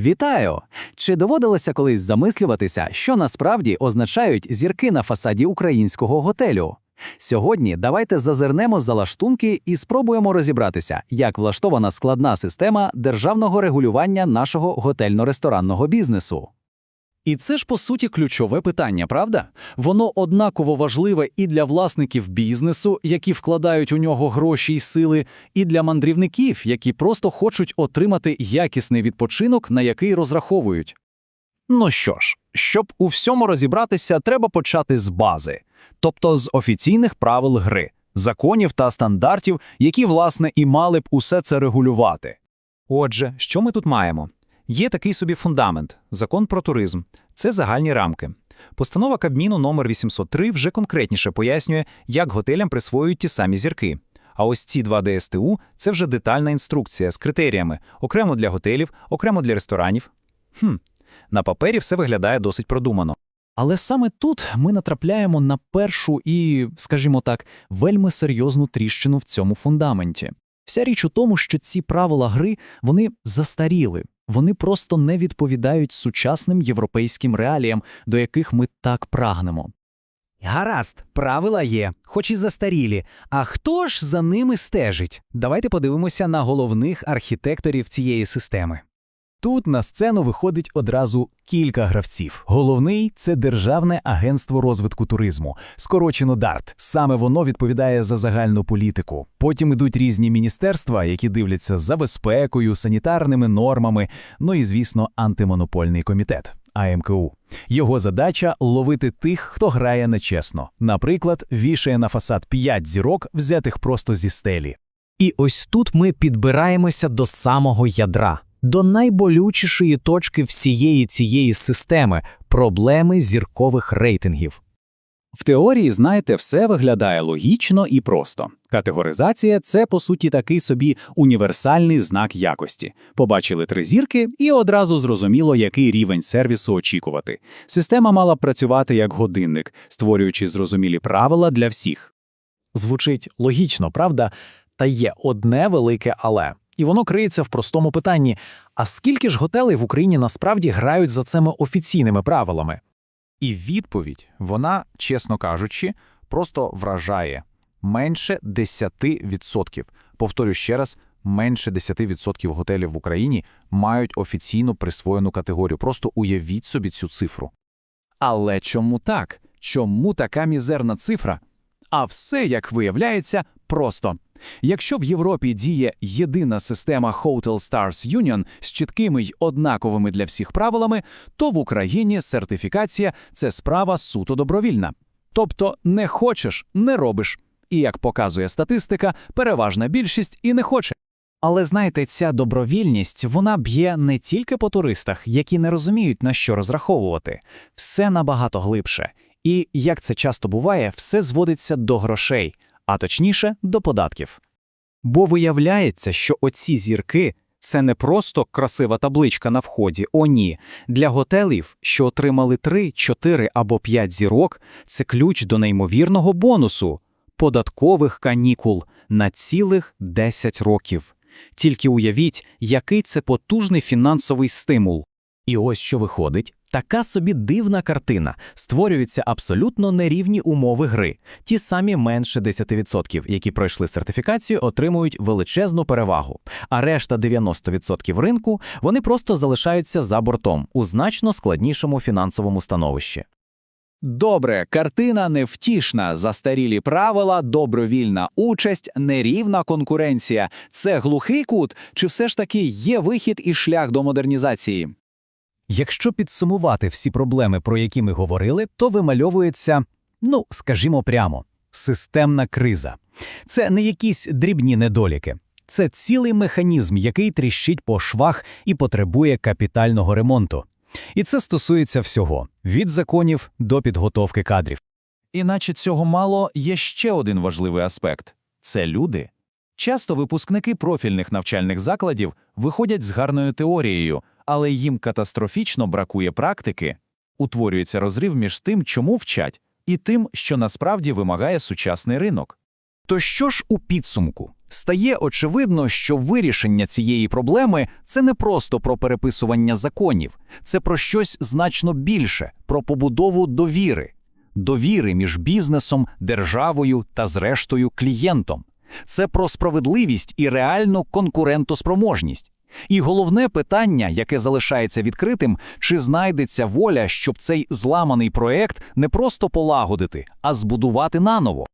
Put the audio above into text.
Вітаю! Чи доводилося колись замислюватися, що насправді означають зірки на фасаді українського готелю? Сьогодні давайте зазирнемо за лаштунки і спробуємо розібратися, як влаштована складна система державного регулювання нашого готельно-ресторанного бізнесу. І це ж по суті ключове питання, правда? Воно однаково важливе і для власників бізнесу, які вкладають у нього гроші й сили, і для мандрівників, які просто хочуть отримати якісний відпочинок, на який розраховують. Ну що ж, щоб у всьому розібратися, треба почати з бази, тобто з офіційних правил гри, законів та стандартів, які, власне, і мали б усе це регулювати. Отже, що ми тут маємо? Є такий собі фундамент – закон про туризм. Це загальні рамки. Постанова Кабміну номер 803 вже конкретніше пояснює, як готелям присвоюють ті самі зірки. А ось ці два ДСТУ – це вже детальна інструкція з критеріями окремо для готелів, окремо для ресторанів. Хм, на папері все виглядає досить продумано. Але саме тут ми натрапляємо на першу і, скажімо так, вельми серйозну тріщину в цьому фундаменті. Вся річ у тому, що ці правила гри вони застаріли, вони просто не відповідають сучасним європейським реаліям, до яких ми так прагнемо. Гаразд, правила є, хоч і застарілі. А хто ж за ними стежить? Давайте подивимося на головних архітекторів цієї системи. Тут на сцену виходить одразу кілька гравців. Головний це Державне агентство розвитку туризму, скорочено ДАРТ. Саме воно відповідає за загальну політику. Потім ідуть різні міністерства, які дивляться за безпекою, санітарними нормами. Ну і звісно, антимонопольний комітет. АМКУ. Його задача ловити тих, хто грає нечесно. Наприклад, вішає на фасад 5 зірок, взятих просто зі стелі. І ось тут ми підбираємося до самого ядра, до найболючішої точки всієї цієї системи проблеми зіркових рейтингів. В теорії, знаєте, все виглядає логічно і просто. Категоризація це, по суті, такий собі універсальний знак якості. Побачили три зірки, і одразу зрозуміло, який рівень сервісу очікувати. Система мала б працювати як годинник, створюючи зрозумілі правила для всіх. Звучить логічно, правда? Та є одне велике але. І воно криється в простому питанні: а скільки ж готелей в Україні насправді грають за цими офіційними правилами? І відповідь, вона, чесно кажучи, просто вражає менше 10%. Повторю ще раз, менше 10% готелів в Україні мають офіційно присвоєну категорію. Просто уявіть собі цю цифру. Але чому так? Чому така мізерна цифра? А все, як виявляється, просто. Якщо в Європі діє єдина система Hotel Stars Union з чіткими й однаковими для всіх правилами, то в Україні сертифікація це справа суто добровільна. Тобто не хочеш не робиш. І як показує статистика, переважна більшість і не хоче. Але знаєте, ця добровільність вона б'є не тільки по туристах, які не розуміють на що розраховувати, все набагато глибше. І як це часто буває, все зводиться до грошей, а точніше до податків. Бо виявляється, що оці зірки це не просто красива табличка на вході. О, ні. Для готелів, що отримали 3, 4 або 5 зірок, це ключ до неймовірного бонусу податкових канікул на цілих 10 років. Тільки уявіть, який це потужний фінансовий стимул. І ось що виходить. Така собі дивна картина. Створюються абсолютно нерівні умови гри. Ті самі менше 10%, які пройшли сертифікацію, отримують величезну перевагу. А решта 90% ринку вони просто залишаються за бортом у значно складнішому фінансовому становищі. Добре, картина невтішна, застарілі правила, добровільна участь, нерівна конкуренція. Це глухий кут, чи все ж таки є вихід і шлях до модернізації? Якщо підсумувати всі проблеми, про які ми говорили, то вимальовується, ну, скажімо прямо, системна криза. Це не якісь дрібні недоліки. Це цілий механізм, який тріщить по швах і потребує капітального ремонту. І це стосується всього від законів до підготовки кадрів. Іначе цього мало є ще один важливий аспект це люди. Часто випускники профільних навчальних закладів виходять з гарною теорією, але їм катастрофічно бракує практики, утворюється розрив між тим, чому вчать, і тим, що насправді вимагає сучасний ринок. То що ж у підсумку? Стає очевидно, що вирішення цієї проблеми це не просто про переписування законів, це про щось значно більше, про побудову довіри, довіри між бізнесом, державою та, зрештою, клієнтом. Це про справедливість і реальну конкурентоспроможність. І головне питання, яке залишається відкритим, чи знайдеться воля, щоб цей зламаний проект не просто полагодити, а збудувати наново.